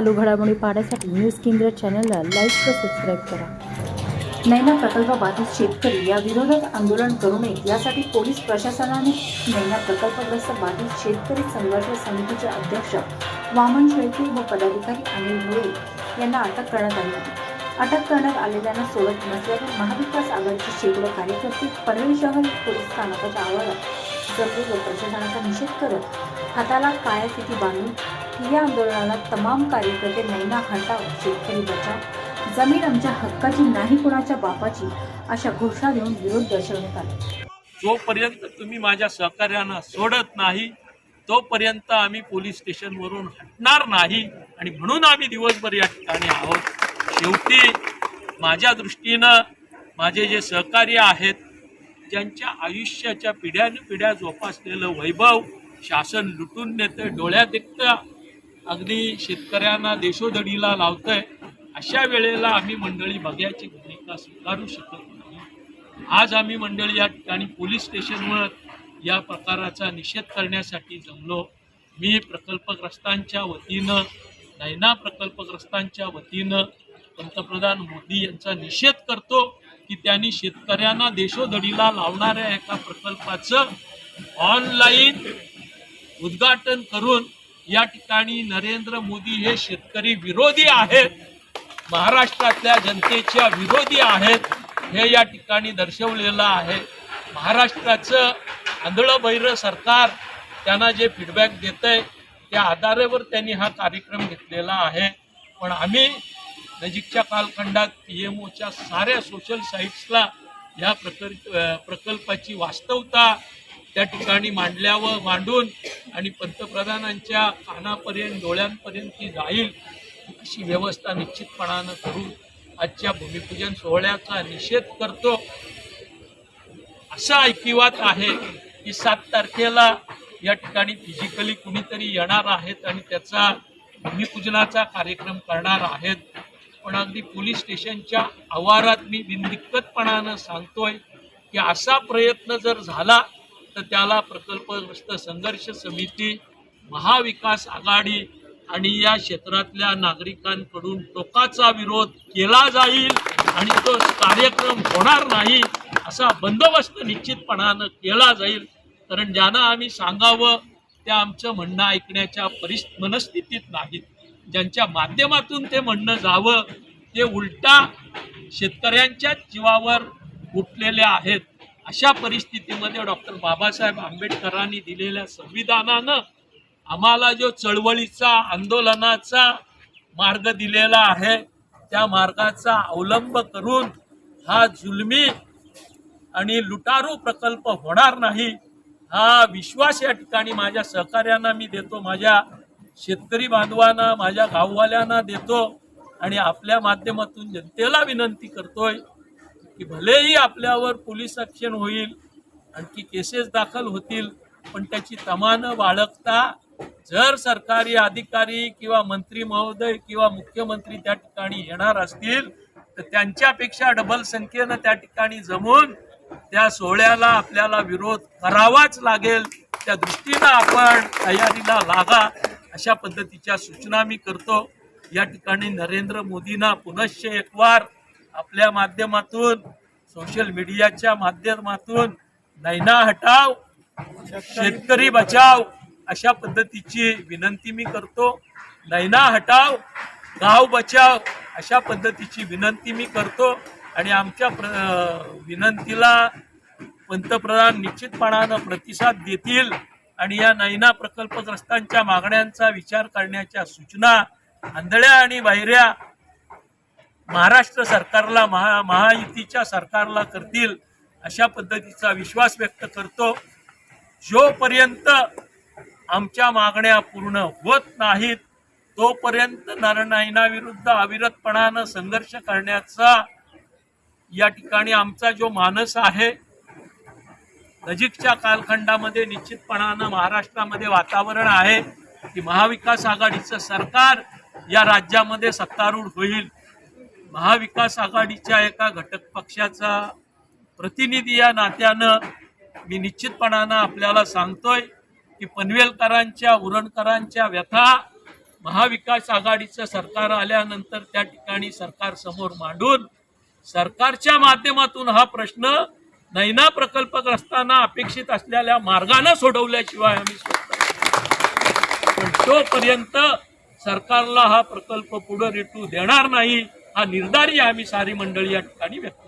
चालू घडामोडी पाहण्यासाठी न्यूज केंद्र चॅनलला लाईक व सबस्क्राईब करा. नैना प्रकल्प बाधित शेतकरी या विरोधात आंदोलन करू नये यासाठी पोलीस प्रशासनाने नैना प्रकल्पग्रस्त बाधित शेतकरी संघर्ष समितीचे अध्यक्ष वामन शेळके व पदाधिकारी अनिल मुळे यांना अटक करण्यात आली होती. अटक करण्यात आलेल्यांना सोडत नसल्याने महाविकास आघाडीचे शेकडो कार्यकर्ते पनवेल शहर पोलीस स्थानकाच्या आवारात जमले व प्रशासनाचा निषेध करत हाताला काळ्या स्थिती बांधून या आंदोलनाला तमाम कार्यकर्ते नैना हटाव शेतकरी बचाव जमीन आमच्या हक्काची नाही कोणाच्या बापाची अशा घोषणा देऊन विरोध दर्शवण्यात आला. जोपर्यंत तुम्ही माझ्या सहकार्यांना सोडत नाही तोपर्यंत आम्ही पोलीस स्टेशनवरून हटणार नाही. आणि म्हणून आम्ही दिवसभर या ठिकाणी आहोत. शेवटी माझ्या दृष्टीनं माझे जे सहकार्य आहेत ज्यांच्या आयुष्याच्या पिढ्यानपिढ्या जोपासलेलं वैभव शासन लुटून नेतं डोळ्यात देखतं अगदी शेतकऱ्यांना देशोधडीला लावतंय अशा वेळेला आम्ही मंडळी बघ्याची भूमिका स्वीकारू शकत नाही. आज आम्ही मंडळी या ठिकाणी पोलीस स्टेशनवर या प्रकाराचा निषेध करण्यासाठी जमलो. मी प्रकल्पग्रस्तांच्या वतीनं नैना प्रकल्पग्रस्तांच्या वतीनं पंतप्रधान मोदी यांचा निषेध करतो की त्यांनी शेतकऱ्यांना देशोधडीला लावणाऱ्या एका प्रकल्पाचं ऑनलाईन उद्घाटन करून या ठिकाणी नरेंद्र मोदी हे शेतकरी विरोधी आहेत महाराष्ट्रातल्या जनतेच्या विरोधी आहेत हे या ठिकाणी दर्शवलेलं आहे. महाराष्ट्राचं आंधळभैर सरकार त्यांना जे फीडबॅक देत आहे त्या आधारावर त्यांनी हा कार्यक्रम घेतलेला आहे. पण आम्ही नजीकच्या कालखंडात पी एम ओच्या साऱ्या सोशल साईट्सला या प्रकल्प प्रकल्पाची वास्तवता त्या ठिकाणी मांडल्यावर मांडून आणि पंतप्रधानांच्या कानापर्यंत डोळ्यांपर्यंत ती जाईल अशी व्यवस्था निश्चितपणानं करून आजच्या भूमिपूजन सोहळ्याचा निषेध करतो. असा ऐकिवात आहे की सात तारखेला या ठिकाणी फिजिकली कुणीतरी येणार आहेत आणि त्याचा भूमिपूजनाचा कार्यक्रम करणार आहेत. पण अगदी पोलीस स्टेशनच्या आवारात मी बिनदिक्कतपणानं सांगतोय की असा प्रयत्न जर झाला तर त्याला प्रकल्पग्रस्त संघर्ष समिती महाविकास आघाडी आणि या क्षेत्रातल्या नागरिकांकडून टोकाचा विरोध केला जाईल आणि तो कार्यक्रम होणार नाही असा बंदोबस्त निश्चितपणानं केला जाईल. कारण ज्यांना आम्ही सांगावं त्या आमचं म्हणणं ऐकण्याच्या परिस मनस्थितीत नाहीत. ज्यांच्या माध्यमातून ते म्हणणं जावं ते उलटा शेतकऱ्यांच्याच जीवावर उठलेले आहेत. अशा परिस्थितीमध्ये डॉक्टर बाबासाहेब आंबेडकरांनी दिलेल्या संविधानानं आम्हाला जो चळवळीचा आंदोलनाचा मार्ग दिलेला आहे त्या मार्गाचा अवलंब करून हा जुलमी आणि लुटारू प्रकल्प होणार नाही हा विश्वास या ठिकाणी माझ्या सहकार्यांना मी देतो माझ्या शेतकरी बांधवांना माझ्या गाववाल्यांना देतो आणि आपल्या माध्यमातून जनतेला विनंती करतोय की भलेही आपल्यावर पोलीस ॲक्शन होईल आणखी केसेस दाखल होतील पण त्याची तमानं बाळगता जर सरकारी अधिकारी किंवा मंत्री महोदय किंवा मुख्यमंत्री त्या ठिकाणी येणार असतील तर त्यांच्यापेक्षा डबल संख्येनं त्या ठिकाणी जमून त्या सोहळ्याला आपल्याला विरोध करावाच लागेल. त्या दृष्टीनं आपण तयारीला लागा अशा पद्धतीच्या सूचना मी करतो. या ठिकाणी नरेंद्र मोदींना पुनश्च एकवार आपल्या माध्यमातून सोशल मीडियाच्या माध्यमातून नैना हटाव शेतकरी बचाव अशा पद्धतीची विनंती मी करतो. नैना हटाव गाव बचाव अशा पद्धतीची विनंती मी करतो. आणि आमच्या प्र विनंतीला पंतप्रधान निश्चितपणानं प्रतिसाद देतील आणि या नैना प्रकल्पग्रस्तांच्या मागण्यांचा विचार करण्याच्या सूचना आंधळ्या आणि बहिऱ्या महाराष्ट्र सरकारला महा महायुतीच्या सरकारला करतील अशा पद्धतीचा विश्वास व्यक्त करतो. जोपर्यंत आमच्या मागण्या पूर्ण होत नाहीत तोपर्यंत नरनाईनाविरुद्ध अविरतपणानं संघर्ष करण्याचा या ठिकाणी आमचा जो मानस आहे नजीकच्या कालखंडामध्ये निश्चितपणानं महाराष्ट्रामध्ये वातावरण आहे की महाविकास आघाडीचं सरकार या राज्यामध्ये सत्तारूढ होईल. महाविकास आघाडीच्या एका घटक पक्षाचा प्रतिनिधी या नात्यानं मी निश्चितपणानं आपल्याला सांगतोय की पनवेलकरांच्या उरणकरांच्या व्यथा महाविकास आघाडीचं सरकार आल्यानंतर त्या ठिकाणी सरकार समोर मांडून सरकारच्या माध्यमातून हा प्रश्न नैना प्रकल्पग्रस्तांना अपेक्षित असलेल्या मार्गाने सोडवल्याशिवाय आम्ही पण तोपर्यंत सरकारला हा प्रकल्प पुढे रिटू देणार नाही. हा निर्धारी आम्ही सारी मंडळी या ठिकाणी व्यक्त